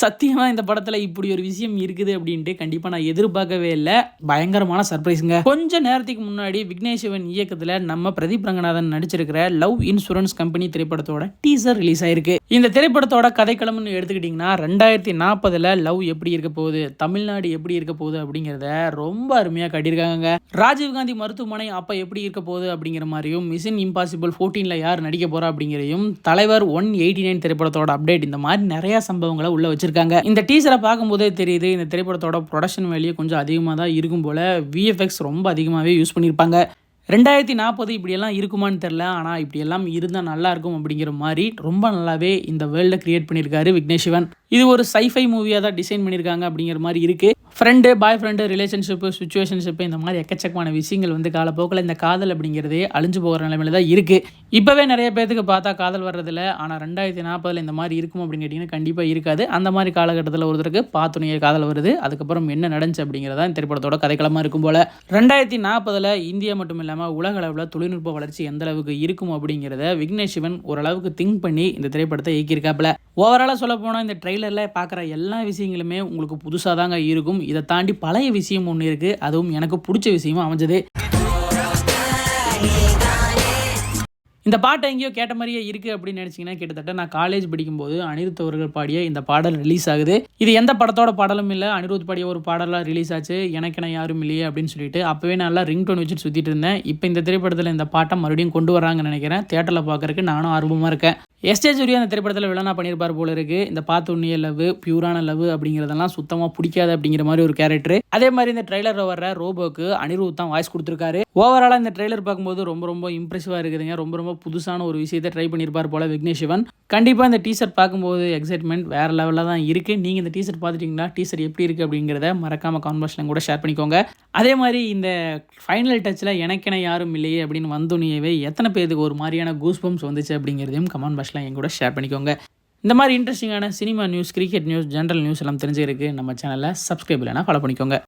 சத்தியமாக இந்த படத்தில் இப்படி ஒரு விஷயம் இருக்குது அப்படின்ட்டு கண்டிப்பாக நான் எதிர்பார்க்கவே இல்லை. பயங்கரமான சர்ப்ரைஸுங்க கொஞ்ச நேரத்துக்கு முன்னாடி விக்னேஷ்வன் இயக்கத்தில் நம்ம பிரதீப் ரங்கநாதன் நடிச்சிருக்கிற லவ் இன்சூரன்ஸ் கம்பெனி திரைப்படத்தோட டீசர் ரிலீஸ் ஆயிருக்கு. இந்த திரைப்படத்தோட கதைக்களம்னு எடுத்துக்கிட்டிங்கன்னா ரெண்டாயிரத்தி நாற்பதில் லவ் எப்படி இருக்க போகுது தமிழ்நாடு எப்படி இருக்க போகுது அப்படிங்கிறத ரொம்ப அருமையாக காட்டியிருக்காங்க ராஜீவ்காந்தி மருத்துவமனை அப்போ எப்படி இருக்க போகுது அப்படிங்கிற மாதிரியும் மிஷின் இம்பாசிபிள் ஃபோர்டீனில் யார் நடிக்க போகிறா அப்படிங்கிறதையும் தலைவர் ஒன் எயிட்டி நைன் திரைப்படத்தோட அப்டேட் இந்த மாதிரி நிறைய சம்பவங்களை உள்ள வச்சிருக்காங்க. இந்த டீசரை பார்க்கும்போதே தெரியுது இந்த திரைப்படத்தோட ப்ரொடக்ஷன் வேல்யூ கொஞ்சம் அதிகமாக தான் இருக்கும் போல விஎஃப்எக்ஸ் ரொம்ப அதிகமாகவே யூஸ் பண்ணியிருப்பாங்க ரெண்டாயிரத்தி நாற்பது இப்படியெல்லாம் இருக்குமான்னு தெரில ஆனால் இப்படியெல்லாம் இருந்தால் நல்லா இருக்கும் அப்படிங்கிற மாதிரி ரொம்ப நல்லாவே இந்த வேர்ல்டை கிரியேட் பண்ணியிருக்காரு விக்னேஷ் சிவன். இது ஒரு சைஃபை மூவியாக தான் டிசைன் பண்ணியிருக்காங்க அப்படிங்கிற மாதிரி இருக்குது friend boy friend relationship situationship இந்த மாதிரி எக்கச்சக்கமான விஷயங்கள் வந்து காலப்போக்கில் இந்த காதல் அப்படிங்கிறதே அழிஞ்சு போகிற நிலைமையில தான் இருக்குது இப்போவே நிறைய பேர்த்துக்கு பார்த்தா காதல் வர்றதில்ல. ஆனால் ரெண்டாயிரத்தி நாற்பதில் இந்த மாதிரி இருக்கும் அப்படின்னு கேட்டிங்கன்னா கண்டிப்பாக இருக்காது. அந்த மாதிரி காலகட்டத்தில் ஒருத்தருக்கு பார்த்துணைய காதல் வருது. அதுக்கப்புறம் என்ன நடந்துச்சு அப்படிங்கிறதா இந்த திரைப்படத்தோட கதைக்களமாக இருக்கும் போல். ரெண்டாயிரத்தி நாற்பதில் இந்தியா மட்டும் இல்லாமல் உலக அளவில் தொழில்நுட்ப வளர்ச்சி எந்த அளவுக்கு இருக்கும் அப்படிங்கிறத விக்னேஷ் சிவன் ஓரளவுக்கு திங்க் பண்ணி இந்த திரைப்படத்தை இயக்கியிருக்காப்புல. ஓவராலாக சொல்ல போனால் இந்த ட்ரெய்லரில் பார்க்குற எல்லா விஷயங்களுமே உங்களுக்கு புதுசாக தாங்க இருக்கும். இதை தாண்டி பழைய விஷயம் ஒன்று இருக்குது அதுவும் எனக்கு பிடிச்ச விஷயமும் அமைஞ்சது. இந்த பாட்டை எங்கேயோ கேட்ட மாதிரியே இருக்குது அப்படின்னு நினச்சிங்கன்னா கிட்டத்தட்ட நான் காலேஜ் படிக்கும்போது அனிருத் அவர்கள் பாடிய இந்த பாடல் ரிலீஸ் ஆகுது. இது எந்த படத்தோட பாடலும் இல்லை. அனிருத் பாடிய ஒரு பாடலாக ரிலீஸ் ஆச்சு. எனக்கென யாரும் இல்லையே அப்படின்னு சொல்லிட்டு அப்போவே நல்லா ரிங் டோன் வச்சுட்டு சுற்றிட்டு இருந்தேன். இப்போ இந்த திரைப்படத்தில் இந்த பாட்டை மறுபடியும் கொண்டு வராங்கன்னு நினைக்கிறேன். தேட்டரில் பார்க்கறக்கு நானும் ஆர்வமாக இருக்கேன். எஸ்டே சூர்யா அந்த திரைப்படத்தில் வில்லனா பண்ணியிருப்பார் போல இருக்கு. இந்த பார்த்து உண்ணிய லவ் பியூரான லவ் அப்படிங்கிறதெல்லாம் சுத்தமாக பிடிக்காது அப்படிங்கிற மாதிரி ஒரு கேரக்டர் அதே மாதிரி இந்த ட்ரெய்லரில் வர ரோபோக்கு அனிருத் தான் வாய்ஸ் கொடுத்துருக்காரு. ஓவராலாக இந்த ட்ரெய்லர் பார்க்கும்போது ரொம்ப ரொம்ப இம்ப்ரெசிவாக இருக்குதுங்க. ரொம்ப ரொம்ப புதுசான ஒரு விஷயத்தை ட்ரை பண்ணியிருப்பார் போல விக்னேஷ் சிவன். கண்டிப்பாக இந்த டீஷர்ட் பார்க்கும்போது எக்ஸைட்மெண்ட் வேறு லெவலில் தான் இருக்குது நீங்கள் இந்த டீஷர்ட் பார்த்துட்டிங்கன்னா டீஷர்ட் எப்படி இருக்குது அப்படிங்கிறத மறக்காமல் கான்வர்ஷனில் கூட ஷேர் பண்ணிக்கோங்க. அதே மாதிரி இந்த ஃபைனல் டச்சில் எனக்கென யாரும் இல்லையே அப்படின்னு வந்தோனியவே எத்தனை பேருக்கு ஒரு மாதிரியான கூஸ் பம்ப்ஸ் வந்துச்சு அப்படிங்கிறதையும் கமெண்ட் பாக்ஸில் என் கூட ஷேர் பண்ணிக்கோங்க. இந்த மாதிரி இன்ட்ரெஸ்டிங்கான cinema news cricket news general news எல்லாம் தெரிஞ்சுக்கிறதுக்கு நம்ம சேனலை சப்ஸ்கிரைப் இல்லைனா ஃபாலோ பண்ணிக்கோங்க.